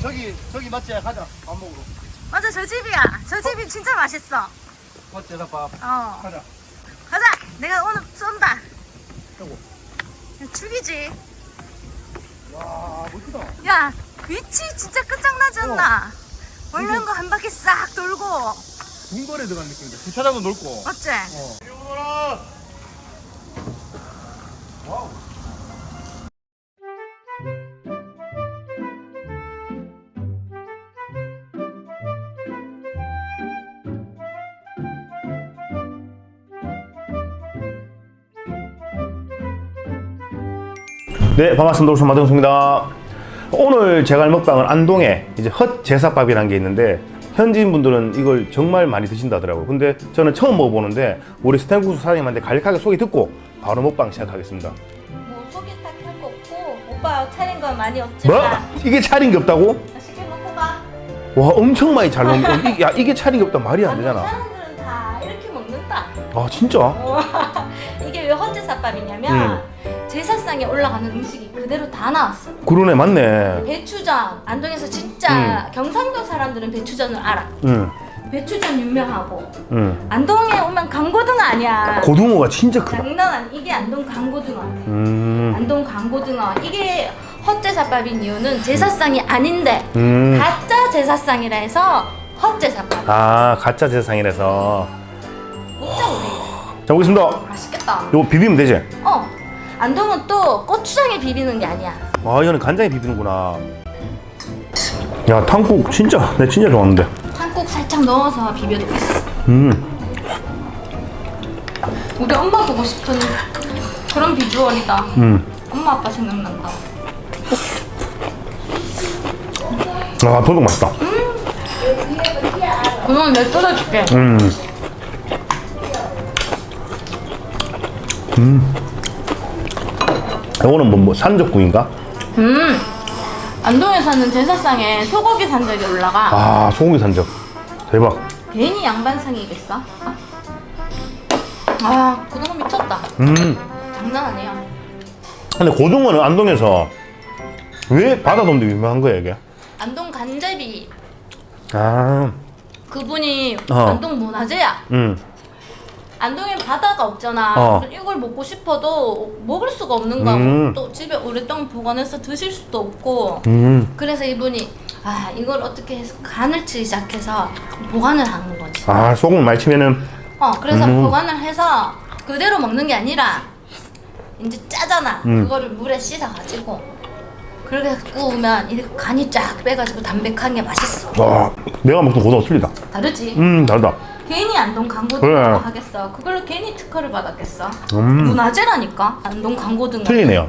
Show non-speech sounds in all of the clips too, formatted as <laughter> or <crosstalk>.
저기 저기 맞지? 가자 밥 먹으러. 맞아 저 집이야. 저 집이 진짜 맛있어. 맞지? 밥 어. 가자. 가자. 내가 오늘 쏜다. 저거. 죽이지. 와 멋지다. 야 위치 진짜 끝장나지 않나? 원래는 거한 바퀴 싹 돌고 궁궐에 들어간 느낌인데 주차장도 넓고. 맞지? 어. 이리 오너라. 와우. 네, 반갑습니다. 울산 마동수입니다. 오늘 제가 할 먹방은 안동에 이제 헛 제사밥이라는 게 있는데 현지인 분들은 이걸 정말 많이 드신다더라고요. 근데 저는 처음 먹어보는데 우리 스탠구스 사장님한테 간략하게 소개 듣고 바로 먹방 시작하겠습니다. 뭐 속이 딱할거 없고 오빠 차린 건 많이 뭐? 없지만 이게 차린 게 없다고? 맛있게 먹고 가. 와, 엄청 많이 잘 먹는 야, 이게 차린 게 없다 말이 안 되잖아. 사람들은 다 이렇게 먹는다. 아, 진짜? 어, <laughs> 이게 왜 헛제사밥이냐면 제사상에 올라가는 음식이 그대로 다 나왔어. 그러네, 맞네. 배추전 안동에서 진짜 경상도 사람들은 배추전을 알아. 응, 배추전 유명하고 응. 안동에 오면 강고등어 아니야. 고등어가 진짜 크다. 장난 아니 이게 안동 강고등어. 음, 안동 강고등어 이게 헛제사밥인 이유는 제사상이 아닌데 음. 가짜 제사상이라 해서 헛제사밥. 아, 가짜 제사상이라서. 진짜 우리 자, 보겠습니다. 맛있겠다. 이거 비비면 되지? 어. 안동은 또 고추장에 비비는 게 아니야. 아 이거는 간장에 비비는구나 야 탕국 진짜 내 진짜 좋아하는데 한국 살짝 넣어서 비벼도 있어. 음 우리 엄마 보고 싶은 그런 비주얼이다. 음. 엄마 아빠 생각난다. 아 도둑 맛있다 그건 내가 뜯어줄게. 음. 음. 이거는 뭐, 뭐 산적국인가? 음. 안동에 사는 제사상에 소고기 산적이 올라가. 아 소고기 산적 대박 괜히 양반상이겠어? 아, 그동안 미쳤다. 음 장난 아니야. 근데 고등어는 안동에서 왜 바다돔도 유명한 거야 이게? 안동 간제비 아 그분이 어. 안동 문화재야. 음. 안동에 바다가 없잖아. 어. 그래서 이걸 먹고 싶어도 먹을 수가 없는 거고 음. 또 집에 오랫동안 보관해서 드실 수도 없고 음. 그래서 이분이 아 이걸 어떻게 해서 간을 치기 시작해서 보관을 하는 거지. 아 소금을 많이 치면은 어 그래서 음. 보관을 해서 그대로 먹는 게 아니라 이제 짜잖아. 음. 그거를 물에 씻어가지고 그렇게 구우면 이 간이 쫙 빼가지고 담백한 게 맛있어. 와 내가 먹던 고등어 틀리다 다르지? 음 다르다 괜히 안동 강고등어 그래. 하겠어. 그걸로 괜히 특허를 받았겠어. 음 문화재라니까 안동 강고등어. 틀리네요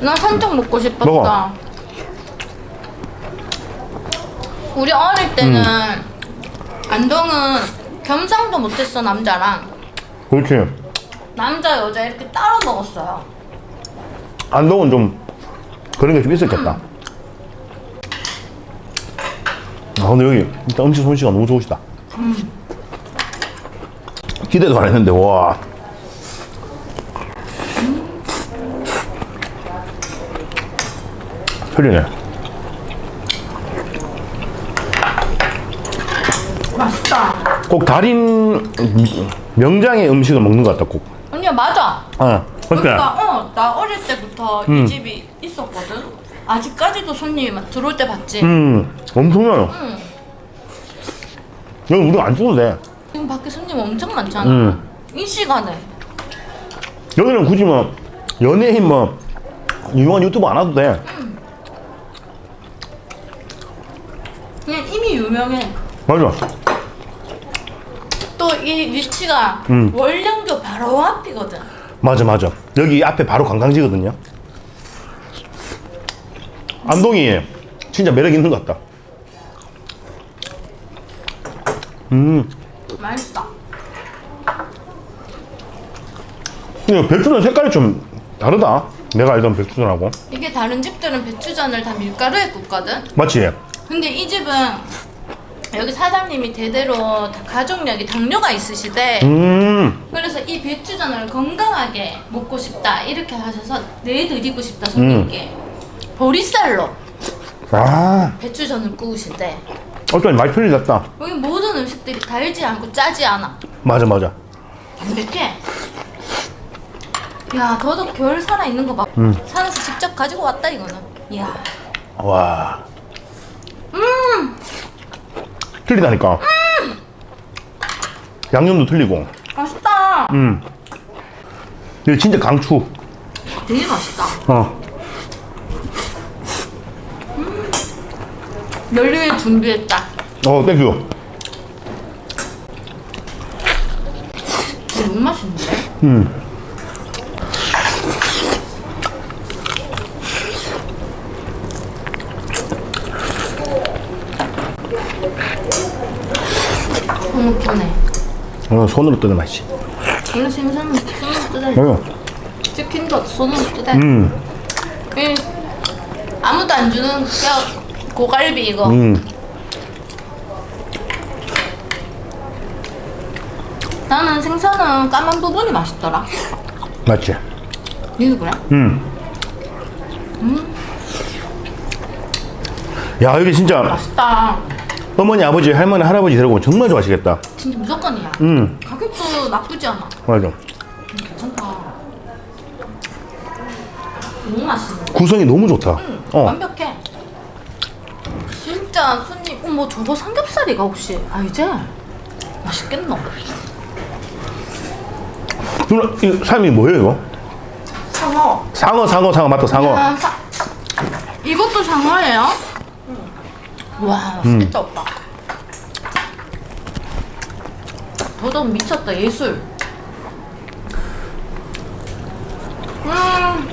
나 산적 먹고 싶었다. 먹어. 우리 어릴 때는 음. 안동은 겸상도 못했어 남자랑 그렇지 남자 여자 이렇게 따로 먹었어요. 안동은 좀 그런 게 좀 있었겠다. 아 근데 여기 일단 음식 솜씨가 너무 좋으시다. 기대도 안 했는데 와. 틀리네. 맛있다. 꼭 달인 명장의 음식을 먹는 것 같다 꼭. 언니야 맞아. 어, 맞지? 그러니까 어 나 어릴 때부터 음. 이 집이 있었거든. 아직까지도 손님이 막 들어올 때 봤지. 음, 엄청나요. 응. 여기 우리가 안 찍어도 돼. 지금 밖에 손님 엄청 많잖아. 음. 이 시간에. 여기는 굳이 뭐 연예인 뭐 유명한 유튜버 안 와도 돼. 그냥 이미 유명해. 맞아. 또 이 위치가 음. 월령교 바로 앞이거든. 맞아 맞아 여기 앞에 바로 관광지거든요 안동이 진짜 매력 있는 것 같다 음 맛있다. 근데 배추는 색깔이 좀 다르다 내가 알던 배추전하고 이게 다른 집들은 배추전을 다 밀가루에 굽거든. 맞지? 근데 이 집은 <laughs> 여기 사장님이 대대로 다 가족력이 당뇨가 있으시대. 음. 그래서 이 배추전을 건강하게 먹고 싶다 이렇게 하셔서 내드리고 싶다 손님께 보리쌀로 아. 배추전을 구우신대. 어쩐지 많이 틀리겠다. 여기 모든 음식들이 달지 않고 짜지 않아. 맞아 맞아. 담백해. 야, 더덕 결 살아 있는 거 봐. 산에서 직접 가지고 왔다 이거는. 이야. 와. 틀리다니까. 양념도 틀리고. 맛있다. 음. 이거 진짜 강추. 되게 맛있다. 어. 널리 준비했다. 어, 땡큐. 이게 너무 맛있는데? 음. 너무 편해. 어, 손으로 뜯는 맛이. 원래 생선은 손으로 뜯어야 어. 치킨도 손으로 뜯어야 음. 이 아무도 안 주는 뼈 고갈비 이거. 음. 나는 생선은 까만 부분이 맛있더라. 맞지? 니도 그래? 음. 야, 여기 진짜 맛있다. 어머니, 아버지, 할머니, 할아버지 데리고 오면 정말 좋아하시겠다. 진짜 무조건이야. 음. 가격도 나쁘지 않아. 맞아. 괜찮다. 너무 맛있는데. 구성이 너무 좋다. 어. 완벽해. 진짜 손님, 어머 저거 삼겹살이가 혹시 알지? 맛있겠노? 누나, 이 삶이 뭐예요, 이거? 상어. 상어, 상어, 상어, 맞다, 상어. 아, 사... 이것도 상어예요? 와, 맛있겠다 오빠. 더덕 미쳤다 예술. 음.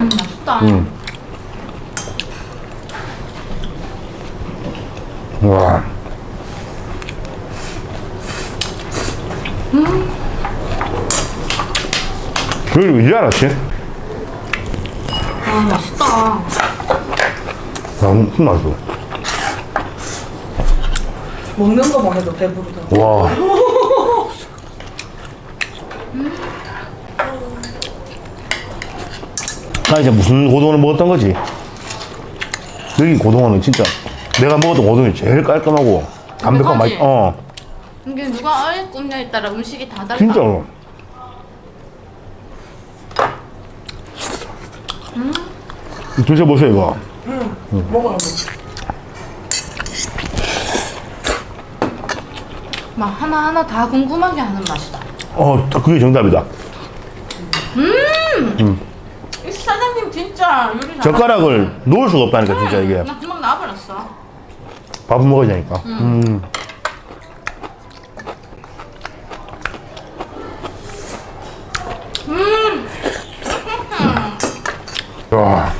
음, 맛있다. 와. 그걸 이제 알았지? 아, 맛있다. 아, 무슨 맛이야? 먹는 거만 해도 배부르다. 와. 나 이제 무슨 고등어를 먹었던 거지? 여기 고등어는 진짜 내가 먹었던 고등어이 제일 깔끔하고 담백하고 맛, 담백하지? 어, 이게 누가 아예 굽냐에 따라 음식이 다 달라. 진짜 드셔보세요, 이거. 먹어요. 막 하나 하나 다 궁금하게 하는 맛이다. 어, 딱 그게 정답이다. 이 사장님 진짜 요리 잘 젓가락을 놓을 수가 없다니까, 진짜 이게. 나 금방 나와버렸어. 밥은 먹어야 되니까. 음. 와,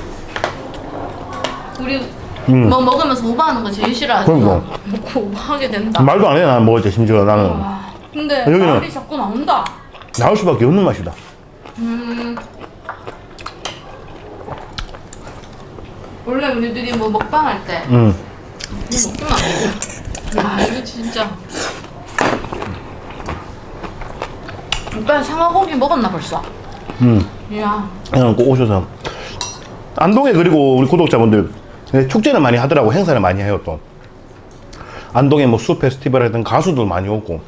우리 뭐 먹으면서 오버하는 거 제일 싫어하죠. 음. 그러니까. 먹고 오버하게 된다. 말도 안 해, 나는 때 심지어 나는. 와, 근데 여기는- 말이 자꾸 나온다. 나올 수밖에 없는 맛이다. 음. 원래 우리들이 뭐 먹방 할 때 음. 이거 돼. 야 이거 진짜. 오빠 상어고기 먹었나 벌써? 음. 이야. 그냥 꼭 오셔서. 안동에 그리고 우리 구독자분들 축제를 많이 하더라고, 행사를 많이 해요, 또. 안동에 뭐수 페스티벌 하던 가수들 많이 오고.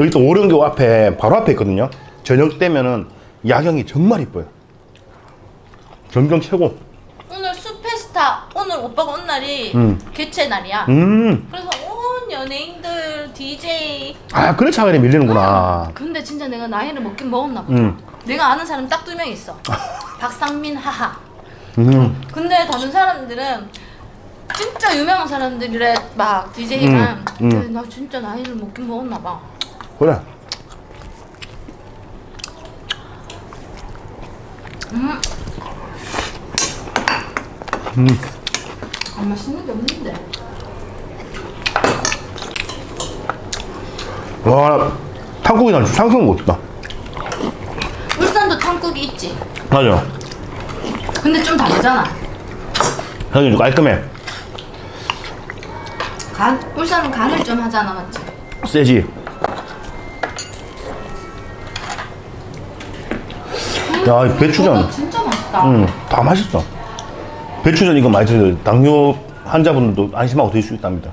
여기 또 오령교 앞에, 바로 앞에 있거든요. 저녁 때면은 야경이 정말 이뻐요. 전경 최고. 오늘 수페스타 오늘 오빠가 온 날이 음. 개최 날이야. 음. 그래서 온 연예인들 DJ. 아, 그래 차원에 밀리는구나. 근데 진짜 내가 나이를 먹긴 먹었나 보다. 음. 내가 아는 사람 딱 두 명 있어. <laughs> 박상민 하하. 음. 근데 다른 사람들은 진짜 유명한 사람들이래 막 DJ만. 음, 음. 근데 나 진짜 나이를 먹긴 먹었나 봐. 그래. 안 맛있는 게 없는데. 와, 탕국이 난 상승 못했다. 울산도 탕국 떡국이 있지. 맞아. 근데 좀 다르잖아. 여기 좀 깔끔해. 간 울산은 간을 좀 하잖아, 맞지? 세지. 야, 이 배추전. 이거 진짜 맛있다. 음, 다 맛있어. 배추전 이거 많이 드세요. 당뇨 환자분들도 안심하고 드실 수 있답니다.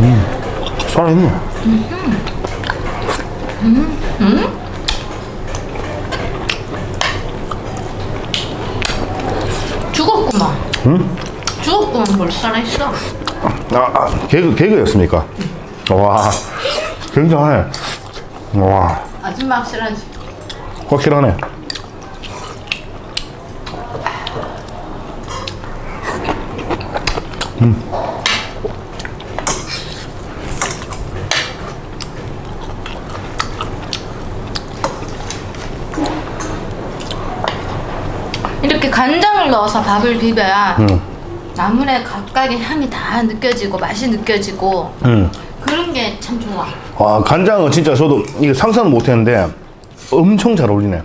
음, 살아있네. 죽었구만. 음? 죽었구만 뭘 살아 있어. 아, 아 개그, 개그였습니까? 와, 굉장하네. 와, 아줌마 확실하지. 확실하네. 이렇게 간장을 넣어서 밥을 비벼야 음. 나물의 각각의 향이 다 느껴지고 맛이 느껴지고 음. 그런 게 참 좋아. 와, 간장은 진짜 저도 이게 상상은 못 했는데 엄청 잘 어울리네.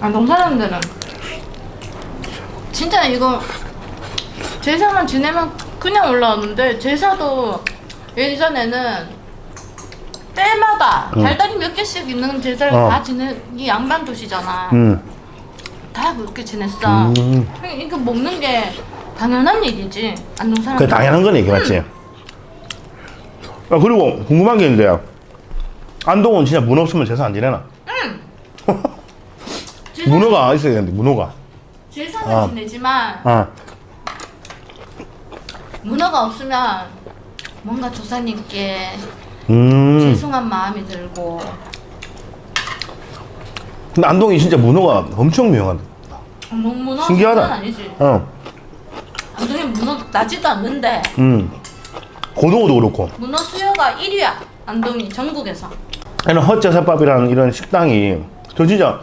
안동 사람들은 진짜 이거 제사만 지내면 그냥 올라오는데 제사도 예전에는 때마다 달달이 몇 개씩 있는 제사를 어. 다 지내 이 양반 도시잖아. 음. 다 그렇게 지냈어. 음. 이거 먹는 게 당연한 얘기지. 안동 그 사람들. 당연한 거네, 이게 맞지? 아, 그리고 궁금한 게 있는데, 안동은 진짜 문어 없으면 제사 안 지내나? 제사, <laughs> 문어가 있어야 되는데, 문어가. 제사는 아. 지내지만 아, 문어가 없으면 뭔가 조사님께 음. 죄송한 마음이 들고 근데 안동이 진짜 문어가 엄청 유명한데. 너무 문어 신기하다. 장난 아니지. 어, 안동에 문어 나지도 않는데 음. 고등어도 그렇고. 문어 수요가 1위야. 안동이 전국에서. 이런 헛제사밥이라는 이런 식당이, 저 진짜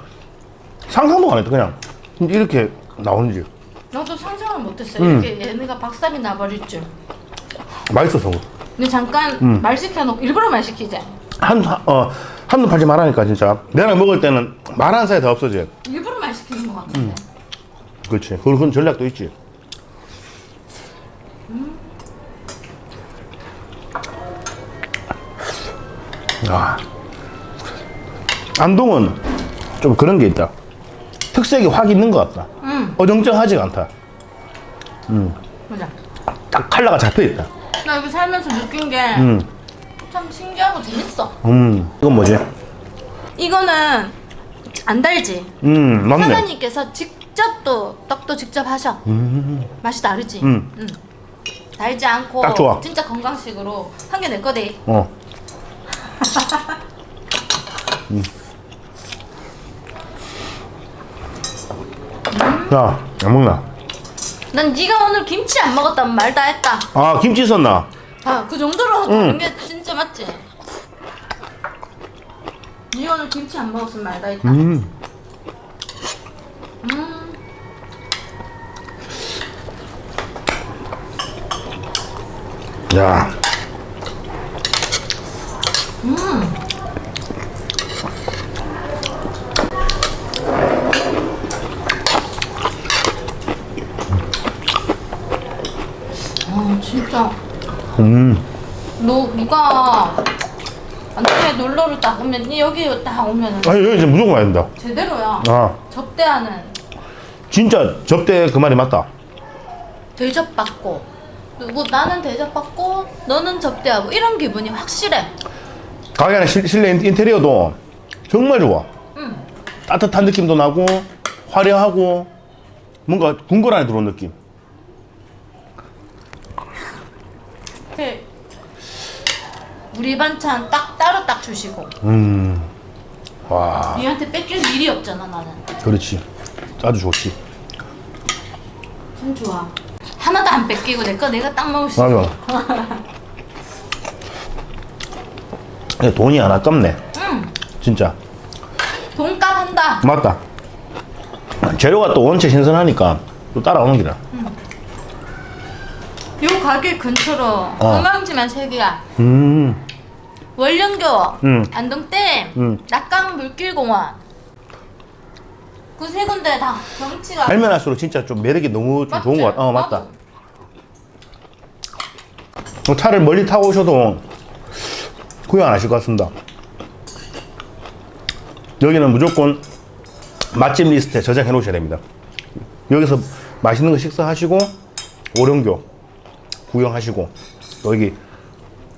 상상도 안 했다, 그냥. 이렇게 나오는지. 나도 상상을 못했어. 음. 이렇게 얘네가 박살이 나버릴 줄. 맛있어서. 근데 잠깐 음. 말 시켜놓고 일부러 말 시키지. 한, 어, 한눈 팔지 말라니까, 진짜. 내가 먹을 때는 말 한 사이 다 없어져. 일부러 말 시키는 것 같은데. 음. 그렇지. 그런 전략도 있지. 아. 안동은 좀 그런 게 있다. 특색이 확 있는 것 같다. 응, 어정쩡하지가 않다. 맞아. 딱 칼라가 잡혀 있다. 나 여기 살면서 느낀 게 참 음, 신기하고 재밌어. 음, 이건 뭐지? 이거는 안 달지. 음, 맞네. 사장님께서 직접 또 떡도 직접 하셔. 맛이 다르지. 음. 응. 달지 않고 딱 좋아. 진짜 건강식으로 한개내 거대. 어. <laughs> 음. 야, 안 먹나? 난 네가 오늘 김치 안 먹었다면 말 다 했다. 아, 김치 있었나? 아, 그 정도로 응. 다른 게 진짜 맞지? 네 오늘 김치 안 먹었으면 말 다 했다. 음. 음. 야. 아, 진짜. 음. 너 누가 안동에 놀러를 딱 오면 네 여기 딱 오면은 아니, 여기 이제 무조건 와야 된다. 제대로야. 아, 접대하는 진짜 접대 그 말이 맞다. 대접받고 누구 나는 대접받고 너는 접대하고 이런 기분이 확실해. 가게 안에 실, 실내 인- 인테리어도 정말 좋아. 응. 따뜻한 느낌도 나고, 화려하고, 뭔가 궁궐 안에 들어온 느낌. 그 우리 반찬 딱 따로 딱 주시고 음. 와, 니한테 뺏길 일이 없잖아 나는. 그렇지. 아주 좋지. 참 좋아. 하나도 안 뺏기고 내 거 내가 딱 먹을 수 맞아. 있고. 근데 <laughs> 돈이 안 아깝네. 응. 진짜. 돈값 한다. 맞다. 재료가 또 원체 신선하니까 또 따라오는 기라. 요 가게 근처로 관광지만 세 개야. 음. 월령교, 음. 안동댐, 음. 낙강 물길공원. 그 세 군데 다 경치가 알면 할수록 진짜 좀 매력이 너무 좀 좋은? 것 같아. 어, 맞다. 어, 차를 멀리 타고 오셔도 구경 안 하실 것 같습니다. 여기는 무조건 맛집 리스트에 저장해 놓으셔야 됩니다. 여기서 맛있는 거 식사하시고 오령교 구경하시고 또 여기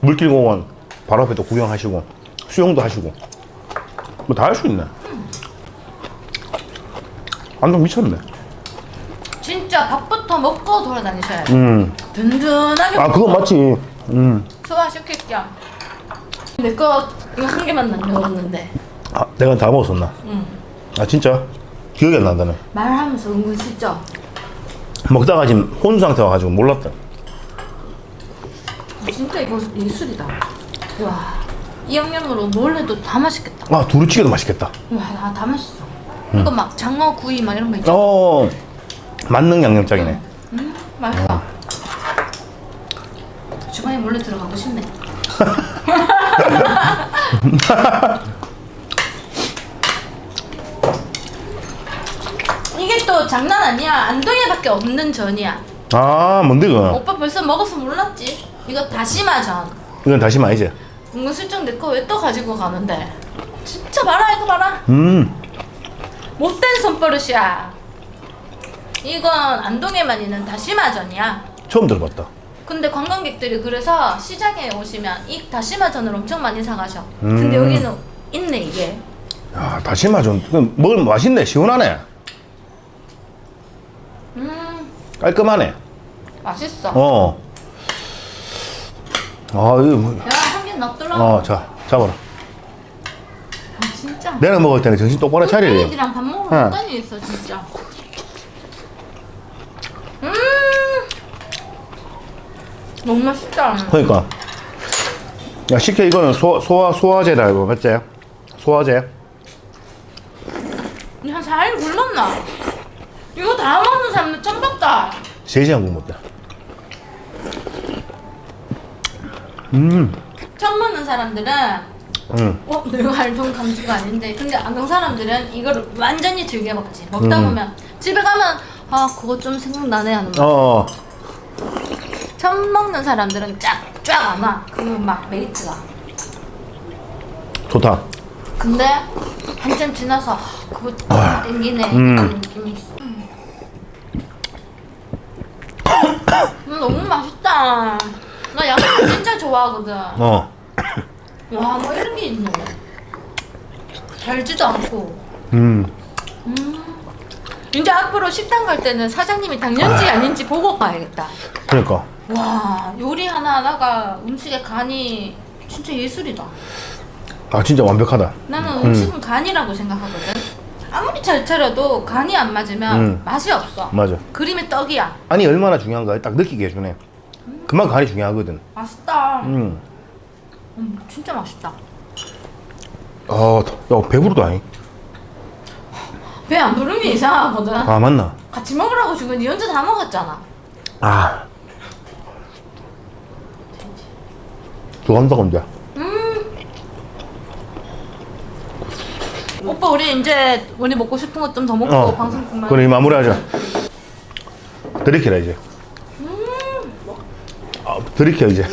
물길공원 바로 앞에 또 구경하시고 수영도 하시고 뭐 다 할 수 있네. 안동 미쳤네. 진짜 밥부터 먹고 돌아다니셔야 돼. 음. 든든하게 아 그건 맞지. 음. 소화시킬 겸. 내거 이거 한 개만 남겨뒀는데 아 내가 다 먹었었나? 응. 아 진짜 기억이 안 난다네. 말하면서 은근슬쩍 먹다가 지금 혼수 상태 와가지고 몰랐다. 진짜 이거 예술이다. 와, 이 양념으로 뭘 해도 다 맛있겠다. 아 두루치기도 맛있겠다. 와, 다, 다 맛있어. 이거 막 장어 구이 막 이런 거 있죠? 어 만능 양념장이네. 음, 맛있다. 주방에 몰래 들어가고 싶네. <laughs> 이게 또 장난 아니야. 안동에밖에 없는 전이야. 아 뭔데 그거? 오빠 벌써 먹어서 몰랐지? 이거 다시마 전. 이건 다시 마이지. 은근슬쩍 내 거 왜 또 가지고 가는데? 진짜 봐라 이거 봐라. 음. 못된 손버릇이야. 이건 안동에만 있는 다시마전이야. 처음 들어봤다. 근데 관광객들이 그래서 시장에 오시면 이 다시마전을 엄청 많이 사가셔. 음. 근데 여기는 있네 이게. 야 다시마 좀 먹으면 맛있네 시원하네. 음 깔끔하네. 맛있어. 어. 아 이거 뭐. 내가 한개 놨더라. 어 자 잡아라. 아, 진짜. 내가 먹을 때는 정신 똑바로 차리래. 애들이랑 밥 먹으러 응. 시간이 있어 진짜. 음 너무 맛있다. 그러니까. 야 식혜 이거는 소 소화 소화제다 이거 맞지? 소화제. 한 4일 굶었나? 이거 다 먹는 사람들 처음 봤다. 3시간 굶었다. 음. 처음 먹는 사람들은 음. 어 내가 알던 감주가 아닌데 근데 안경 사람들은 이거를 완전히 즐겨 먹지. 먹다 음. 보면 집에 가면 아 그거 좀 생각나네 하는 거. 어. 처음 먹는 사람들은 쫙쫙 안 와. 그막 메리트가. 좋다. 근데 한참 지나서 아, 그거 아. 땡기네 음. 이런 느낌이 있어. 음, 음, 너무 맛있다. 나 양념 진짜 좋아하거든. 어. 와, 뭐 이런 게 있네. 달지도 않고. 음. 이제 앞으로 식당 갈 때는 사장님이 당연지 아닌지 보고 가야겠다. 그러니까. 와, 요리 하나하나가 음식의 간이 진짜 예술이다. 아 진짜 완벽하다. 나는 음식은 간이라고 생각하거든. 아무리 잘 차려도 간이 안 맞으면 음. 맛이 없어. 맞아. 그림의 떡이야. 아니 얼마나 중요한가 딱 느끼게 해주네. 그만큼 간이 중요하거든. 맛있다. 음. 음, 진짜 맛있다. 아, 야 배부르다. 잉. 배안 부르면 이상하거든. 아 맞나? 같이 먹으라고 주고 니 혼자 다 먹었잖아. 아. 좋아한다 근데. 오빠 우리 이제 우리 먹고 싶은 것 좀 더 먹고 어. 방송 그만. 그럼 이 마무리하자. 드리키라 이제. 아, 드리켜 이제.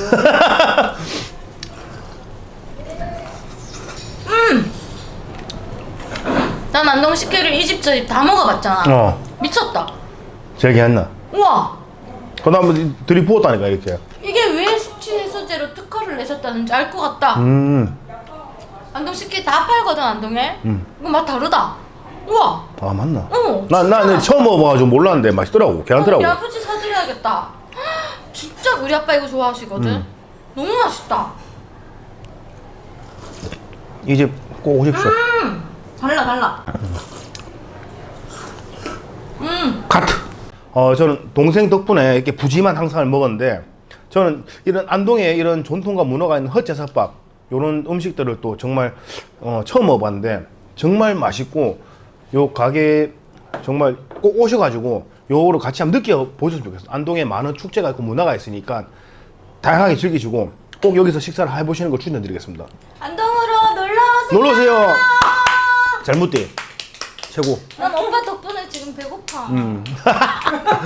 난 안동 식혜를 이 집 저 집 다 먹어봤잖아. 어. 미쳤다. 저기 했나? 우와. 그다음 들이부었다니까 이렇게. 이게 왜 숙취 해소제로 특허를 내셨다는지 알 것 같다. 음. 안동 식혜 다 팔거든 안동에. 음. 이거 맛 다르다. 우와. 아 맞나? 어. 나나 나 처음 먹어봐가지고 몰랐는데 맛있더라고. 괜찮더라고. 우리 아버지 사드려야겠다. 진짜 우리 아빠 이거 좋아하시거든. 음. 너무 맛있다. 이 집 꼭 오십시오. 음. 달라 달라. 음. 카트. 어 저는 동생 덕분에 이렇게 부지만 항상을 먹었는데 저는 이런 안동에 이런 전통과 문화가 있는 헛제사밥 이런 음식들을 또 정말 어, 처음 먹어봤는데 정말 맛있고 요 가게 정말 꼭 오셔가지고 요거를 같이 한번 느껴보셨으면 좋겠어요. 안동에 많은 축제가 있고 문화가 있으니까 다양하게 즐기시고 꼭 여기서 식사를 해보시는 걸 추천드리겠습니다. 안동으로 놀러 오세요. 놀러 오세요. 잘못돼 최고. 난 엄마 덕분에 지금 배고파. <laughs>